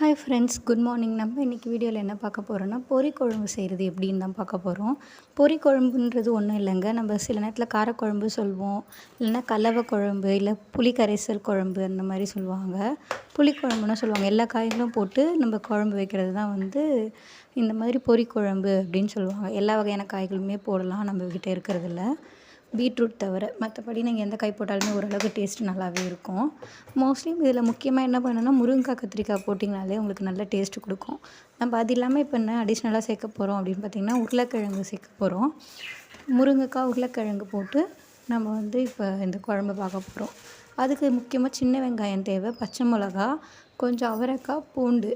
Hi friends good morning நம்ம இன்றைக்கி வீடியோவில் என்ன பார்க்க போகிறோன்னா பொரி குழம்பு செய்கிறது எப்படின்னு தான் பார்க்க போகிறோம் பொரி குழம்புன்றது ஒன்றும் இல்லைங்க. நம்ம சில நேரத்தில் காரக்குழம்பு சொல்லுவோம் இல்லைன்னா கலவை குழம்பு இல்லை புளி கரைசல் குழம்பு அந்த மாதிரி சொல்லுவாங்க. புளி குழம்புன்னு சொல்லுவாங்க. எல்லா காய்களும் போட்டு நம்ம குழம்பு வைக்கிறது தான் வந்து இந்த மாதிரி பொரி குழம்பு அப்படின்னு சொல்லுவாங்க. எல்லா வகையான காய்களுமே போடலாம் நம்மக்கிட்ட இருக்கிறதுல. பீட்ரூட் தவிர மற்றபடி நீங்கள் எந்த காய் போட்டாலுமே ஓரளவுக்கு டேஸ்ட் நல்லாவே இருக்கும். மோஸ்ட்லி இதில் முக்கியமாக என்ன பண்ணணும்னா முருங்கைக்காய் கத்திரிக்காய் போட்டிங்கனாலே உங்களுக்கு நல்ல டேஸ்ட்டு கொடுக்கும். நம்ம அது இல்லாமல் இப்போ என்ன அடிஷ்னலாக சேர்க்க போகிறோம் அப்படின்னு பார்த்திங்கன்னா உருளைக்கிழங்கு சேர்க்க போகிறோம் முருங்கைக்காய் உருளைக்கிழங்கு போட்டு நம்ம வந்து இப்போ இந்த குழம்பு பார்க்க போகிறோம் அதுக்கு முக்கியமாக சின்ன வெங்காயம் தேவை. பச்சை மிளகா கொஞ்சம் அவரைக்காய் பூண்டு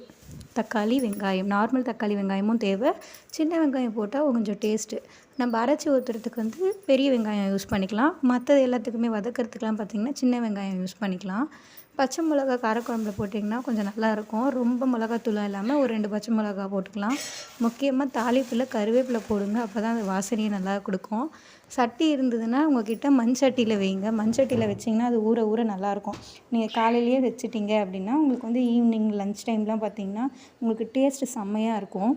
தக்காளி வெங்காயம். நார்மல் தக்காளி வெங்காயமும் தேவை. சின்ன வெங்காயம் போட்டால் கொஞ்சம் டேஸ்ட்டு நம்ம அரைச்சி ஊற்றுறதுக்கு வந்து பெரிய வெங்காயம் யூஸ் பண்ணிக்கலாம். மற்றது எல்லாத்துக்குமே வதக்கிறதுக்கெலாம் பார்த்திங்கன்னா சின்ன வெங்காயம் யூஸ் பண்ணிக்கலாம். பச்சை மிளகா காரக்குழம்புல போட்டிங்கன்னா கொஞ்சம் நல்லாயிருக்கும். ரொம்ப மிளகாத்தூளாக இல்லாமல் ஒரு ரெண்டு பச்சை மிளகா போட்டுக்கலாம். முக்கியமாக தாளிப்பில் கருவேப்பிலை போடுங்க. அப்போ தான் அது வாசனையை நல்லா கொடுக்கும். சட்டி இருந்ததுன்னா உங்ககிட்ட மண் சட்டியில் வைங்க. மண் சட்டியில் வச்சிங்கன்னா அது ஊற ஊற நல்லாயிருக்கும். நீங்கள் காலையிலேயே வச்சுட்டிங்க அப்படின்னா உங்களுக்கு வந்து ஈவினிங் லன்ச் டைம்லாம் பார்த்திங்கன்னா உங்களுக்கு டேஸ்ட்டு செம்மையாக இருக்கும்.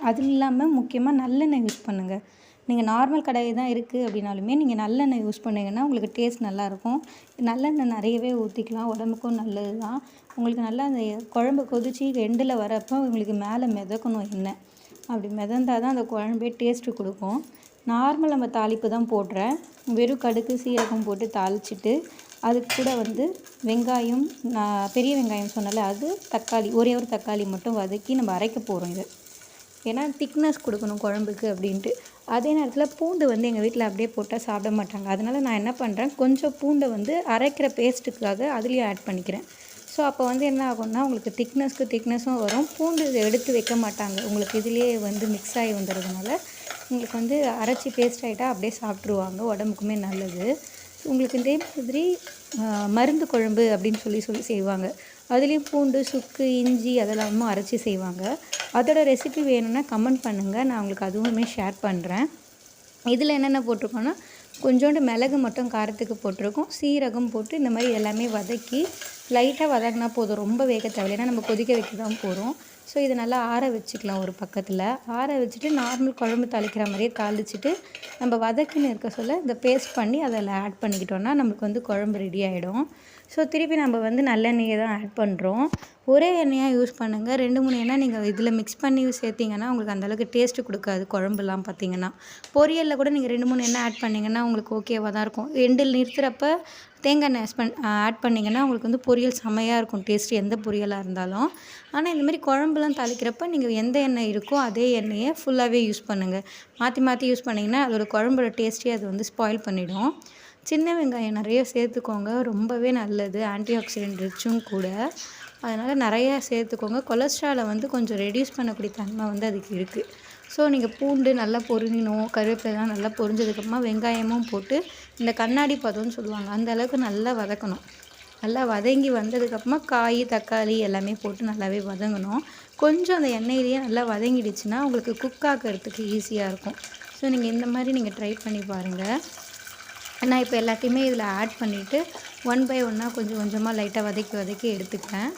அது இல்லாமல் முக்கியமாக நல்லெண்ணெய் யூஸ் பண்ணுங்கள் நீங்கள் நார்மல் கடாய் தான் இருக்குது அப்படின்னாலுமே நீங்கள் நல்லெண்ணெய் யூஸ் பண்ணிங்கன்னா உங்களுக்கு டேஸ்ட் நல்லாயிருக்கும். நல்லெண்ணெய் நிறையவே ஊற்றிக்கலாம் உடம்புக்கும் நல்லது தான் உங்களுக்கு நல்லா அந்த குழம்பு கொதிச்சு எண்டில் வரப்போ உங்களுக்கு மேலே மிதக்கணும் எண்ணெய். அப்படி மிதந்தால் தான் அந்த குழம்பே டேஸ்ட்டு கொடுக்கும். நார்மல் நம்ம தாளிப்பு தான் போடுறேன். வெறும் கடுகு சீரகம் போட்டு தாளிச்சிட்டு அதுக்கு கூட வந்து வெங்காயம் நான் பெரிய வெங்காயம் சொன்னல அது தக்காளி ஒரே ஒரு தக்காளி மட்டும் வதக்கி நம்ம அரைக்க போகிறோம் இது. ஏன்னா திக்னஸ் கொடுக்கணும் குழம்புக்கு அப்படின்ட்டு. அதே நேரத்தில் பூண்டு வந்து எங்கள் வீட்டில் அப்படியே போட்டால் சாப்பிட மாட்டாங்க. அதனால் நான் என்ன பண்ணுறேன் கொஞ்சம் பூண்டை வந்து அரைக்கிற பேஸ்ட்டுக்காக அதுலேயும் ஆட் பண்ணிக்கிறேன். ஸோ அப்போ வந்து என்ன ஆகும்னா உங்களுக்கு திக்னஸ்க்கு திக்னஸும் வரும். பூண்டு இதை எடுத்து வைக்க மாட்டாங்க. உங்களுக்கு இதுலேயே வந்து மிக்ஸ் ஆகி வந்துடுறதுனால உங்களுக்கு வந்து அரைச்சி பேஸ்ட் ஆகிட்டா அப்படியே சாப்பிட்ருவாங்க உடம்புக்குமே நல்லது. உங்களுக்கு இதே மாதிரி மருந்து குழம்பு அப்படின்னு சொல்லி சொல்லி செய்வாங்க. அதுலேயும் பூண்டு சுக்கு இஞ்சி அதெல்லாமும் அரைச்சி செய்வாங்க. அதோட ரெசிபி வேணும்னா கமெண்ட் பண்ணுங்கள் நான் உங்களுக்கு அதுவுமே ஷேர் பண்ணுறேன் இதில் என்னென்ன போட்டிருக்கோன்னா கொஞ்சோண்டு மிளகு மட்டும் காரத்துக்கு போட்டிருக்கோம். சீரகம் போட்டு இந்த மாதிரி எல்லாமே வதக்கி லைட்டாக வதங்கினா போதும். ரொம்ப வேக தேவையில்லை. ஏன்னா நம்ம கொதிக்க வைக்க தான் போகிறோம் ஸோ இதை நல்லா ஆற வச்சுக்கலாம் ஒரு பக்கத்தில். ஆற வச்சுட்டு நார்மல் குழம்பு தாளிக்கிற மாதிரியே தாளிச்சிட்டு நம்ம வதக்கின்னு இருக்க சொல்ல இந்த பேஸ்ட் பண்ணி அதில் ஆட் பண்ணிக்கிட்டோன்னா நம்மளுக்கு வந்து குழம்பு ரெடி ஆகிடும் ஸோ திருப்பி நம்ம வந்து நல்லெண்ணெயை தான் ஆட் பண்ணுறோம் ஒரே எண்ணெயாக யூஸ் பண்ணுங்கள் ரெண்டு மூணு எண்ணெய் நீங்கள் இதில் மிக்ஸ் பண்ணி சேர்த்திங்கன்னா உங்களுக்கு அந்தளவுக்கு டேஸ்ட்டு கொடுக்காது குழம்புலாம் பார்த்தீங்கன்னா பொரியலில் கூட நீங்கள் ரெண்டு மூணு எண்ணெய் ஆட் பண்ணிங்கன்னா உங்களுக்கு ஓகேவாக தான் இருக்கும். எண்டில் நிறுத்துகிறப்ப தேங்காய் எண்ணெய் பண் ஆட் பண்ணிங்கன்னா உங்களுக்கு வந்து பொரியல் செம்மையாக இருக்கும். டேஸ்ட் எந்த பொரியலாக இருந்தாலும். ஆனால் இந்தமாரி குழம்புலாம் தாளிக்கிறப்ப நீங்கள் எந்த எண்ணெய் இருக்கோ அதே எண்ணெயை ஃபுல்லாகவே யூஸ் பண்ணுங்கள் மாற்றி மாற்றி யூஸ் பண்ணிங்கன்னா அதோட குழம்போட டேஸ்ட்டே அது வந்து ஸ்பாயில் பண்ணிவிடும் சின்ன வெங்காயம் நிறைய சேர்த்துக்கோங்க. ரொம்பவே நல்லது. ஆன்டி ஆக்சிடென்ட் ரிச்சும் கூட. அதனால் நிறையா சேர்த்துக்கோங்க. கொலஸ்ட்ராலை வந்து கொஞ்சம் ரெடியூஸ் பண்ணக்கூடிய தன்மை வந்து அதுக்கு இருக்குது ஸோ நீங்கள் பூண்டு நல்லா பொரியணும் கருவேப்பிலாம் நல்லா பொரிஞ்சதுக்கப்புறமா வெங்காயமும் போட்டு இந்த கண்ணாடி பதம்னு சொல்லுவாங்க அந்த அளவுக்கு நல்லா வதக்கணும். நல்லா வதங்கி வந்ததுக்கப்புறமா காய் தக்காளி எல்லாமே போட்டு நல்லாவே வதங்கணும். கொஞ்சம் அந்த எண்ணெயிலேயே நல்லா வதங்கிடுச்சுன்னா உங்களுக்கு குக் ஆக்கிறதுக்கு ஈஸியாக இருக்கும். ஸோ நீங்கள் இந்த மாதிரி நீங்கள் ட்ரை பண்ணி பாருங்கள் நான் இப்போ எல்லாத்தையுமே இதில் ஆட் பண்ணிவிட்டு ஒன் பை ஒன்னாக கொஞ்சம் கொஞ்சமாக லைட்டாக வதக்கி வதக்கி எடுத்துப்பேன்.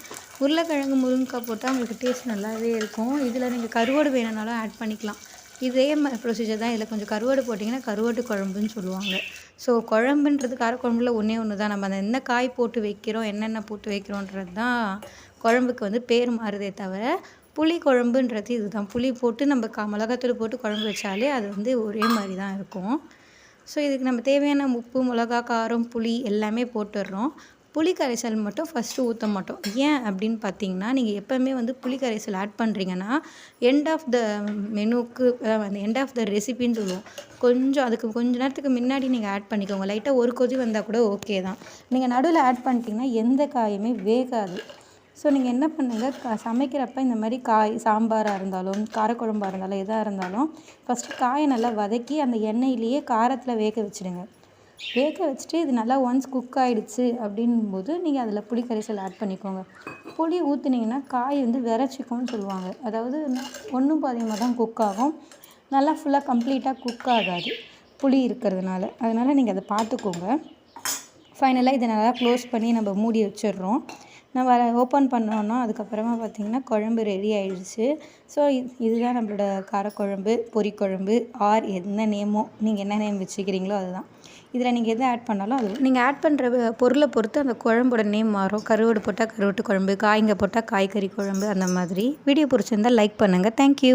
உருளைக்கிழங்கு முருங்கைக்காய் போட்டால் உங்களுக்கு டேஸ்ட் நல்லாவே இருக்கும். இதில் நீங்கள் கருவாடு வேணும்னாலும் ஆட் பண்ணிக்கலாம். இதே ம ப்ரொசீஜர் தான். இதில் கொஞ்சம் கருவாடு போட்டிங்கன்னா கருவாட்டு குழம்புன்னு சொல்லுவாங்க. ஸோ குழம்புன்றது காரக்குழம்புல ஒன்றே ஒன்று தான் நம்ம அந்த என்ன காய் போட்டு வைக்கிறோம் என்னென்ன போட்டு வைக்கிறோன்றது தான் குழம்புக்கு வந்து பேர் மாறுதே தவிர புளி குழம்புன்றது இதுதான். புளி போட்டு நம்ம கா மிளகாத்தூள் போட்டு குழம்பு வச்சாலே அது வந்து ஒரே மாதிரி தான் இருக்கும். ஸோ இதுக்கு நம்ம தேவையான உப்பு மிளகா காரம் புளி எல்லாமே போட்டுடுறோம். புளி கரைசல் மட்டும் ஃபஸ்ட்டு ஊற்ற மாட்டோம். ஏன் அப்படின்னு பார்த்தீங்கன்னா நீங்கள் எப்போவுமே வந்து புளி கரைசல் ஆட் பண்ணுறீங்கன்னா எண்ட் ஆஃப் த மெனுக்கு அந்த எண்ட் ஆஃப் த ரெசிபின்னு சொல்லுவோம். கொஞ்சம் அதுக்கு கொஞ்ச நேரத்துக்கு முன்னாடி நீங்கள் ஆட் பண்ணிக்கோங்க. லைட்டாக ஒரு கொதி வந்தால் கூட ஓகே தான். நீங்கள் நடுவில் ஆட் பண்ணிட்டீங்கன்னா எந்த காயுமே வேகாது. ஸோ நீங்கள் என்ன பண்ணுங்கள் க சமைக்கிறப்ப இந்த மாதிரி காய் சாம்பாராக இருந்தாலும் காரக்குழம்பாக இருந்தாலும் எதாக இருந்தாலும் ஃபஸ்ட்டு காயை நல்லா வதக்கி அந்த எண்ணெயிலேயே காரத்தில் வேக வச்சுடுங்க. வேக வச்சுட்டு இது நல்லா ஒன்ஸ் குக் ஆகிடுச்சு அப்படின்போது நீங்கள் அதில் புளி கரைசல் ஆட் பண்ணிக்கோங்க. புளி ஊற்றுனீங்கன்னா காய் வந்து விரைச்சிக்கும்னு சொல்லுவாங்க. அதாவது ஒன்றும் பாதியமாக தான் குக் ஆகும். நல்லா ஃபுல்லாக கம்ப்ளீட்டாக குக் ஆகாது. புளி இருக்கிறதுனால. அதனால் நீங்கள் அதை பார்த்துக்கோங்க. ஃபைனலாக இதை நல்லா க்ளோஸ் பண்ணி நம்ம மூடி வச்சிடுறோம். நம்ம ஓப்பன் பண்ணோன்னா அதுக்கப்புறமா பார்த்திங்கன்னா குழம்பு ரெடி ஆயிடுச்சு. ஸோ இதுதான் நம்மளோட காரக்குழம்பு பொரிக்குழம்பு ஆர் என்ன நேமோ நீங்கள் என்ன நேம் வச்சுக்கிறீங்களோ அதுதான். இதில் நீங்கள் எது ஆட் பண்ணாலும் அது நீங்கள் ஆட் பண்ணுற பொருளை பொறுத்து அந்த குழம்போட நேம் மாறும். கருவாடு போட்டால் கருவாட்டு குழம்பு காய்ங்க போட்டால் காய்கறி குழம்பு அந்த மாதிரி. வீடியோ பிடிச்சிருந்தால் லைக் பண்ணுங்கள் தேங்க்யூ